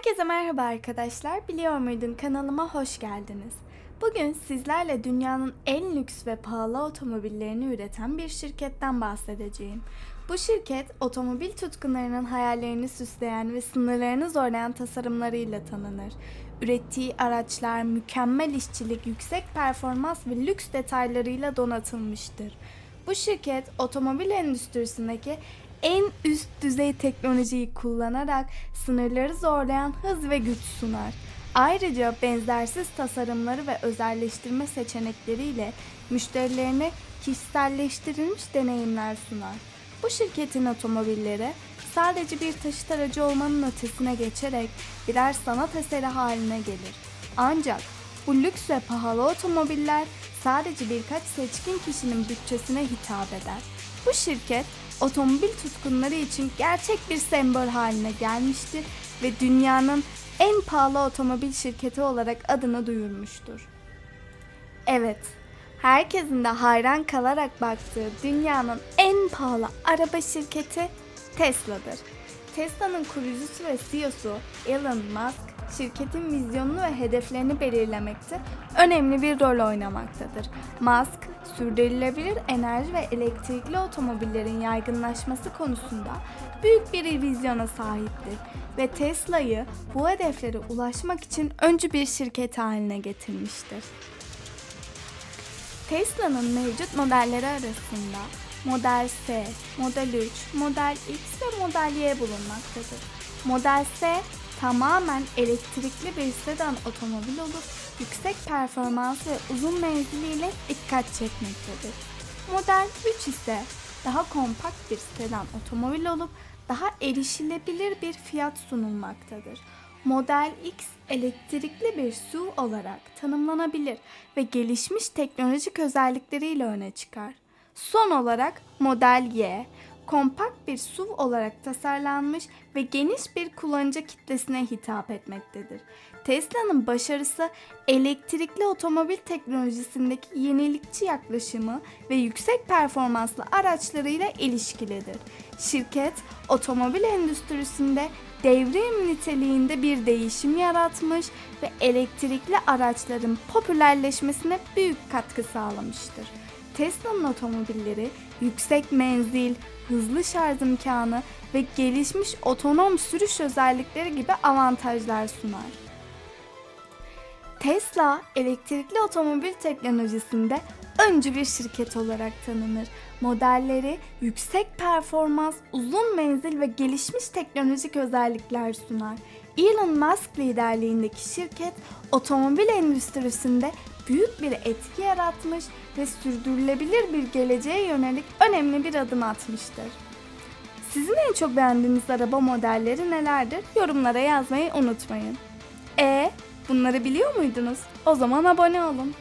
Herkese merhaba arkadaşlar. Biliyor muydun kanalıma hoş geldiniz. Bugün sizlerle dünyanın en lüks ve pahalı otomobillerini üreten bir şirketten bahsedeceğim. Bu şirket otomobil tutkunlarının hayallerini süsleyen ve sınırlarını zorlayan tasarımlarıyla tanınır. Ürettiği araçlar mükemmel işçilik, yüksek performans ve lüks detaylarıyla donatılmıştır. Bu şirket otomobil endüstrisindeki en üst düzey teknolojiyi kullanarak sınırları zorlayan hız ve güç sunar. Ayrıca benzersiz tasarımları ve özelleştirme seçenekleriyle müşterilerine kişiselleştirilmiş deneyimler sunar. Bu şirketin otomobilleri sadece bir taşıt aracı olmanın ötesine geçerek birer sanat eseri haline gelir. Ancak bu lüks ve pahalı otomobiller sadece birkaç seçkin kişinin bütçesine hitap eder. Bu şirket otomobil tutkunları için gerçek bir sembol haline gelmiştir ve dünyanın en pahalı otomobil şirketi olarak adını duyurmuştur. Evet, herkesin de hayran kalarak baktığı dünyanın en pahalı araba şirketi Tesla'dır. Tesla'nın kurucusu ve CEO'su Elon Musk şirketin vizyonunu ve hedeflerini belirlemekte önemli bir rol oynamaktadır. Musk, sürdürülebilir enerji ve elektrikli otomobillerin yaygınlaşması konusunda büyük bir vizyona sahiptir ve Tesla'yı bu hedeflere ulaşmak için öncü bir şirket haline getirmiştir. Tesla'nın mevcut modelleri arasında Model S, Model 3, Model X ve Model Y bulunmaktadır. Model S tamamen elektrikli bir sedan otomobil olup yüksek performans ve uzun menziliyle dikkat çekmektedir. Model 3 ise daha kompakt bir sedan otomobil olup daha erişilebilir bir fiyat sunulmaktadır. Model X elektrikli bir SUV olarak tanımlanabilir ve gelişmiş teknolojik özellikleriyle öne çıkar. Son olarak Model Y, kompakt bir SUV olarak tasarlanmış ve geniş bir kullanıcı kitlesine hitap etmektedir. Tesla'nın başarısı elektrikli otomobil teknolojisindeki yenilikçi yaklaşımı ve yüksek performanslı araçlarıyla ilişkilidir. Şirket otomobil endüstrisinde devrim niteliğinde bir değişim yaratmış ve elektrikli araçların popülerleşmesine büyük katkı sağlamıştır. Tesla'nın otomobilleri yüksek menzil, hızlı şarj imkanı ve gelişmiş otonom sürüş özellikleri gibi avantajlar sunar. Tesla elektrikli otomobil teknolojisinde öncü bir şirket olarak tanınır. Modelleri yüksek performans, uzun menzil ve gelişmiş teknolojik özellikler sunar. Elon Musk liderliğindeki şirket otomobil endüstrisinde büyük bir etki yaratmış ve sürdürülebilir bir geleceğe yönelik önemli bir adım atmıştır. Sizin en çok beğendiğiniz araba modelleri nelerdir? Yorumlara yazmayı unutmayın. E bunları biliyor muydunuz? O zaman abone olun.